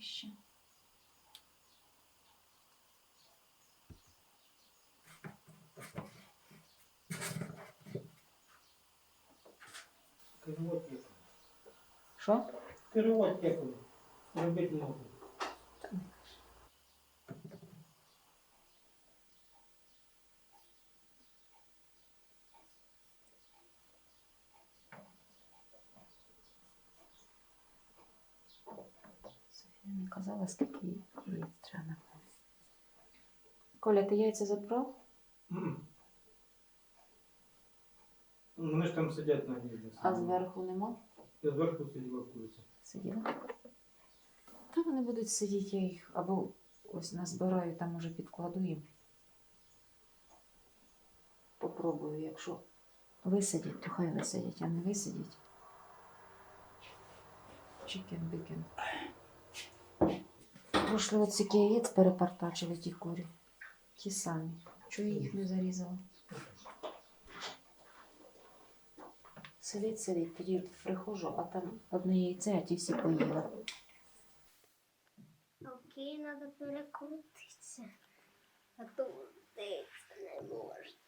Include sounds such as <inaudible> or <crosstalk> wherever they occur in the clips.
ще. Перевод є. Що? Перевод є. Робити не можу. Софія не казала, скільки яєць треба накласти. Коля, ти яйця забрав? Ну, Вони ж там сидять на гнізді. А зверху нема? І зверху сиділа куриця. Сиділа? Та вони будуть сидіти, я їх або ось назбираю, там уже підкладу їм. Попробую, якщо висадять, то хай висадять, а не висадять. Чикен бикен. Прошли стільки яєць перепартачили ті курі. Ті самі. Чого я їх не зарізала? Сидить, сидить, тоді приходжу, а там одне яйце, а ті всі поїли. Окей, надо перекрутитися. А то крутиться не можна.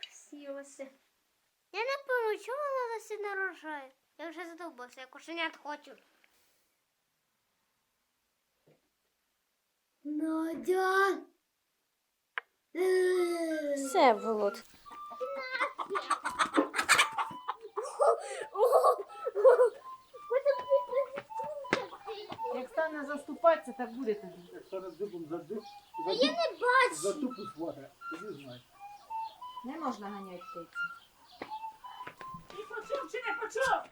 Красивося. Я не пойму, чому вона досі не? Я вже задовбався, я кошенят хочу. Надя! Все, Волод. Як стане заступатися, так буде тоді. Зараз дубом за дуб. А я не бачу. За тупу свага. Тоді знай. Не можна ганяти птиці. Ти почув чи не почув?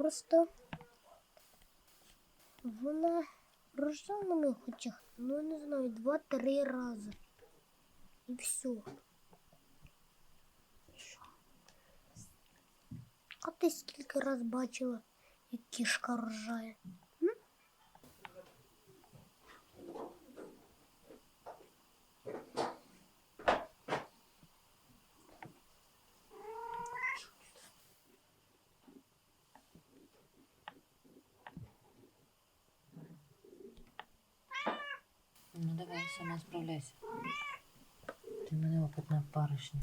Просто вона рожала на моїх очах, ну я не знаю, два-три рази. І все. А ти скільки раз бачила, як кішка рожає? Ну давай сама справляйся. Ти мене опитна паришня.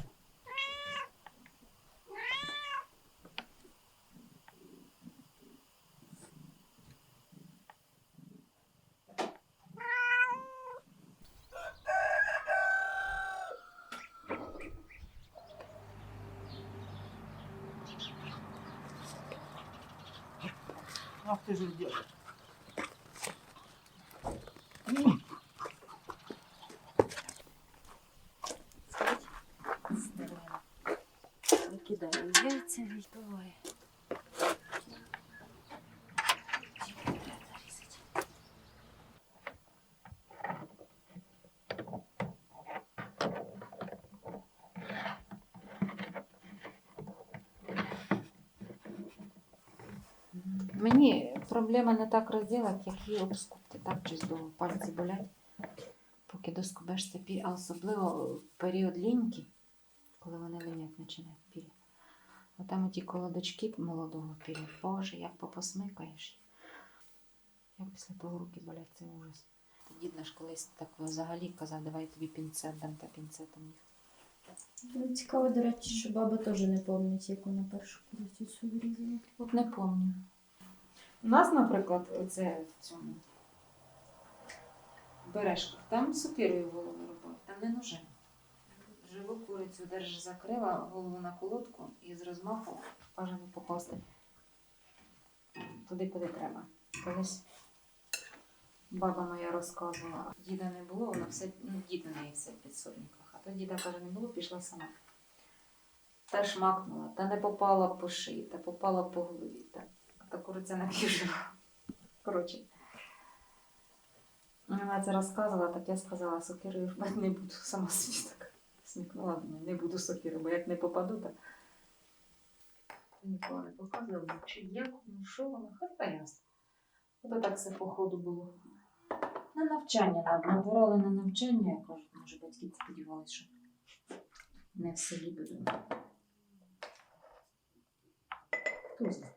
Ах ты же дядь. Мені проблема не так розділити, як її обскубти. Так чисто пальці болять, поки доскубеш цепі, а особливо в період ліньки, коли вони линять починають пір'я. А там ті колодочки молодого пір'я. Боже, як попосмикаєш. Як після того руки болять, це ужас. Дід наш колись так взагалі казав, давай я тобі пінцет дам та пінцетом їх. Ну, Цікаво, до речі, що баба теж не пам'ятає, як вона першу курицю вирізала. От не пам'ятаю. У нас, наприклад, оце в цьому бережках, там сокирою голову робив, там не ножем. Живу курицю держи закрила, голову на колодку і з розмаху бажано попасти туди, куди треба. Колись баба моя розказувала, діда не було, вона все, ну, дід у неї все в підсобниках, а то діда каже, не було, пішла сама. Та шмакнула, та не попала по шиї, та попала по голові. Та, та куриця не піжила. Коротше. Вона це розказувала, так я сказала, сокирою рубати не буду, сама собі так смікнула, думаю, не буду сокирою, бо як не попаду, то ніколи не показувала, чи як, ну що воно, хай та ясно. Ото так все по ходу було. На навчання нам набирали на навчання, я кажу, може батьки сподівалися, що не в селі буду. Хто?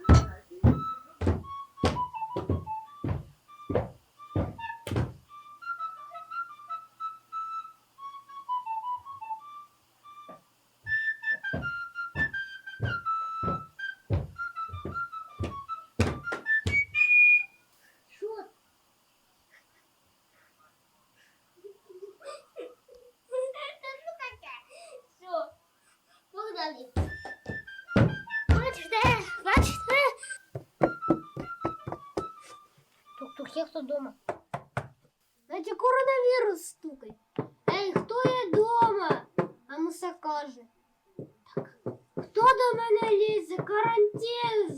Тук-тук, є хто дома? Знаєте, коронавірус стукає. Ей, хто є дома? А ну все каже. Так. Хто до мене лізе? Карантин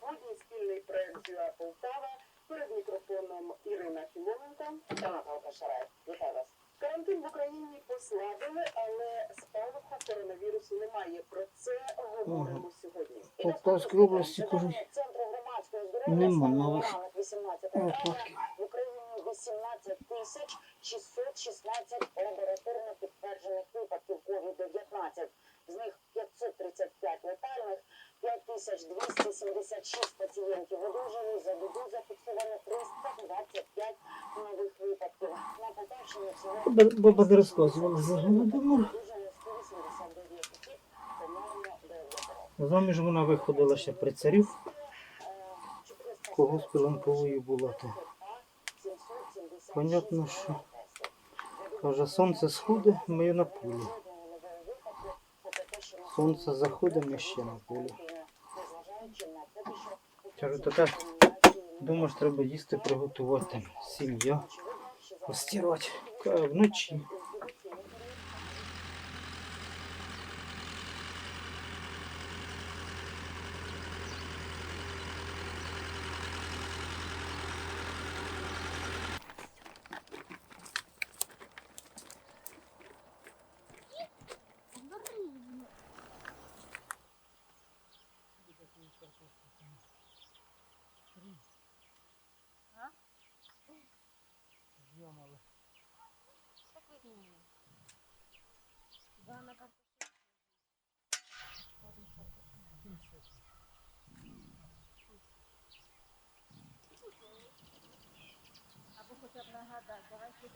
Будні, спільний проект «ЮА Полтава. Перед мікрофоном Ірина Філоненко та Наталка Шарай. Вітаю вас. Карантин в Україні послабили, але спалаху коронавірусу немає. Про це говоримо сьогодні. І Полтавській області, кажуть, центру громадського здоров'я нема станом на нових ранок 18 травня Баба не розказувала за голодомор. одужали 189 осіб, померли 9. Заміж вона виходила ще при царів. Кого з пеленковою була то. Понятно, що каже, сонце сходить, ми на полі. Сонце заходить, ми ще на полі. Кажу, така думаєш, треба їсти приготувати сім'я, постирати. Вночі.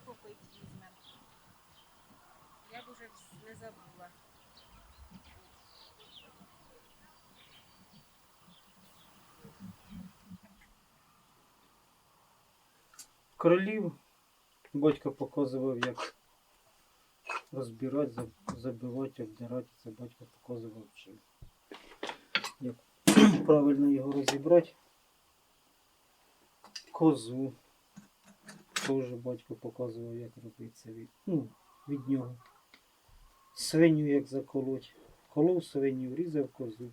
Попить візьмемо. Я б уже не забула. Кролів батько показував, як розбирати, забивати, обдирати. Це батько показував. Як правильно його розібрати. Козу. Теж батько показував, як робити це від, ну, від нього. Свиню як заколоть. Колов свиню, різав козу.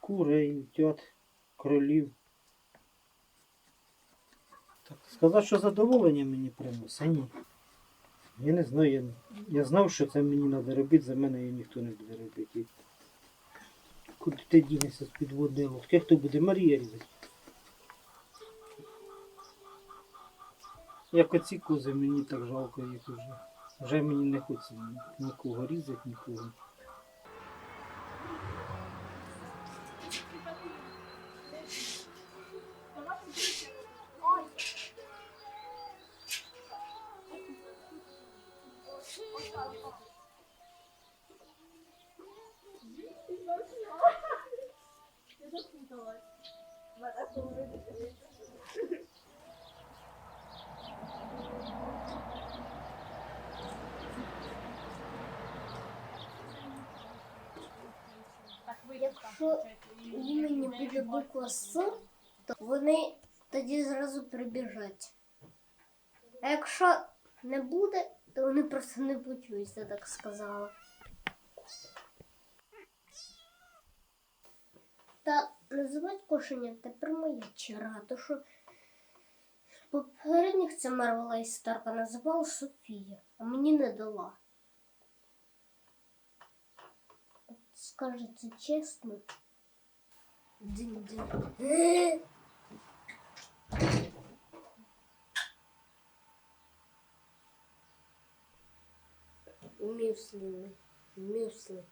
Курей, утят, кролів. Так, сказати, що задоволення мені приносить, ні. Я не знаю, я, я знав, що це мені треба робити, за мене її ніхто не буде робити. Куди ти дінешся з підводної лодки? Хто буде Марія різати? Як оці кози, мені так жалко їх вже. Вже мені не хочеться нікого різати, нікого. Буква С, то вони тоді зразу прибіжать. А якщо не буде, то вони просто не почують, я так сказала. Та називати кошеня тепер моя черга, то що попередніх це Марвела і Старка називала Софія, а мені не дала. Скажете чесно. Динь-динь. Мюсли. Мюсли.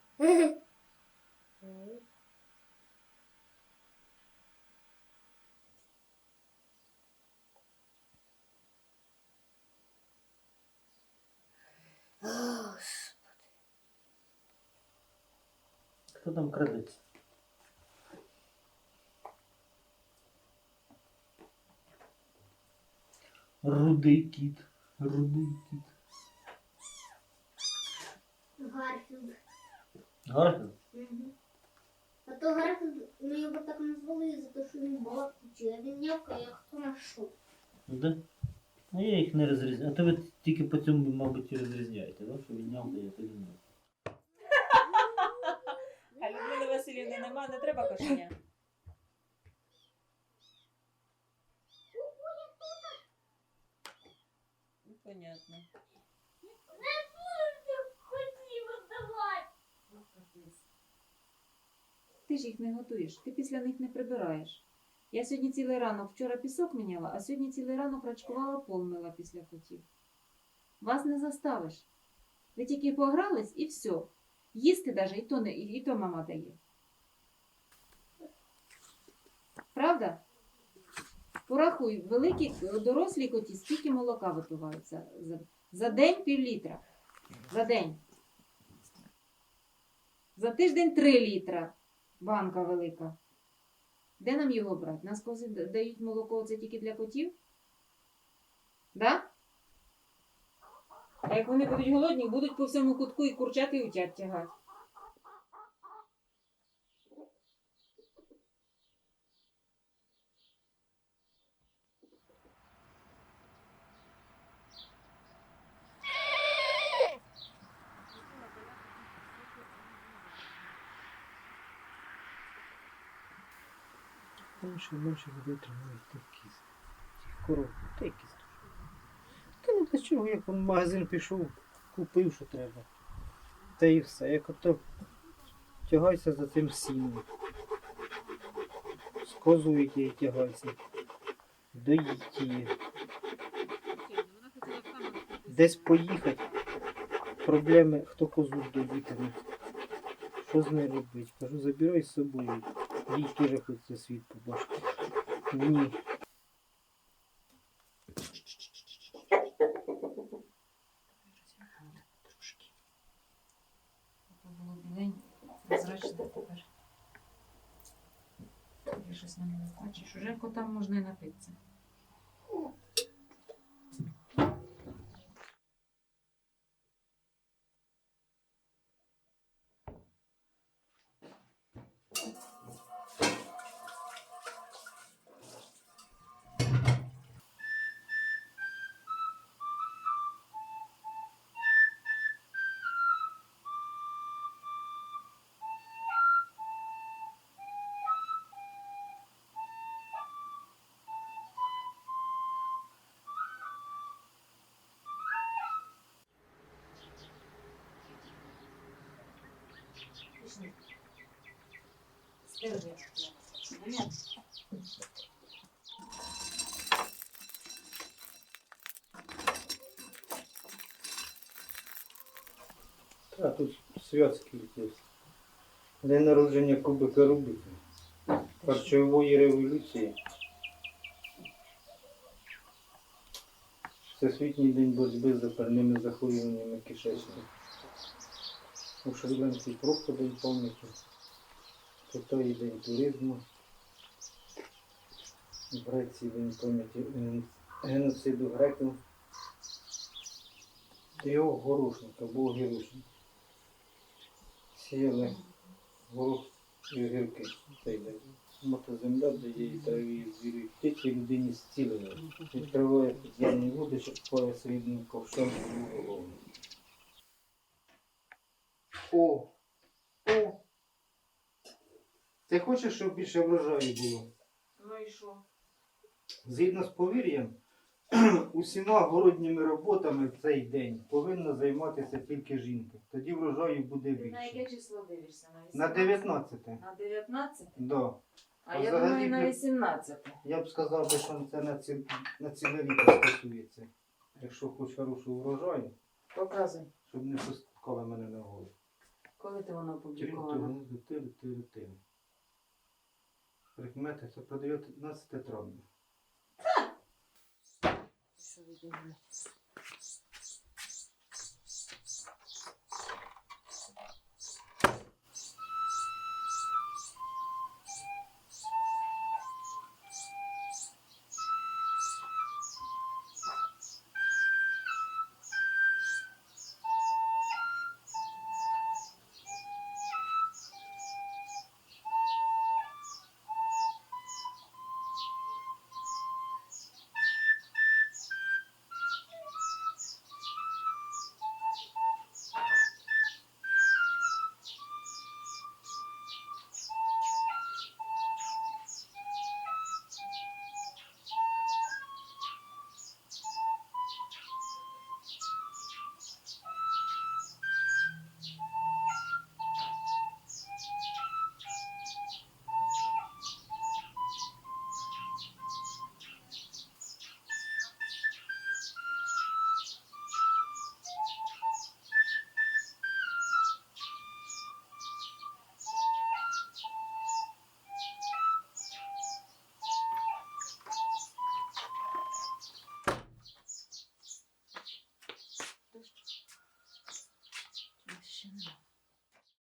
Хто там крадеться? Рудий кіт. Рудий кіт. Гарфілд. Гарно? А то Гарфілд, ми його так назвали за те, що він балакучий, а він някає, як хто на що. Да? Ну я їх не розрізняю. А то ви тільки по цьому, мабуть, і розрізняєте, да? що він нявкає, я тоді не. А Людмили Васильівни нема, не треба кошеня. Ну, понятно. Ти ж їх не готуєш, ти після них не прибираєш. Я сьогодні цілий ранок вчора пісок міняла, а сьогодні цілий ранок рачкувала пол мила після котів. Вас не заставиш. Ви тільки погрались і все. Їсти навіть і то, не, і то мама дає. Правда? Порахуй, великі дорослі коті, скільки молока випиваються за, за день пів літра. За день. За тиждень три літра. Банка велика. Де нам його брати? Нас кози дають молоко це тільки для котів? Да? А як вони будуть голодні, будуть по всьому кутку і курчати і утят тягати. Менше менше людей тримають тих кіз. Тих коров. Та й. Та ну для чого, як он в магазин пішов, купив, що треба. Та і все. Як ото тягайся за цим сіном. З козою її тягайся. Доїть її. Десь поїхати. Проблеми, хто козу доїтиме. Що з нею робити? Кажу, забирай з собою. Їй теж хочеться світ побачити. Ні. Тепер. Я щось мене не бачиш. Уже котам можна і напитися. А тут святський якийсь. День народження кубика Рубика. Харчової революції. Всесвітній день боротьби з запальними захворюваннями кишечника. У Шрі-Ланці просто день пам'яті. Китаї день туризму. В Греції день пам'яті геноциду греків. Його горошника, був гірушник. Сіяли горох і огірки. Мотоземля дає траві звірі птиці людині зцілення. Відкриває підземні води, щоб пояс рідним ковшем у голову. О! О! Ти хочеш, щоб більше врожаю було? Ну і що? Згідно з повір'ям, <clears throat> усіма городніми роботами в цей день повинна займатися тільки жінка. Тоді врожаю буде Ти на яке число дивишся? На 19. На 19? Да. А А я взагалі думаю, на б- 18. Я б сказав, би, що це на, ці, на ціле літо стосується. Якщо хоч хорошого врожаю, Показуй. щоб не пускали мене на голову. Коли ти воно опубліковано? Тиру-тиру-тиру-тиру. Прикмети, це про 19 травня. Що ви думаєте?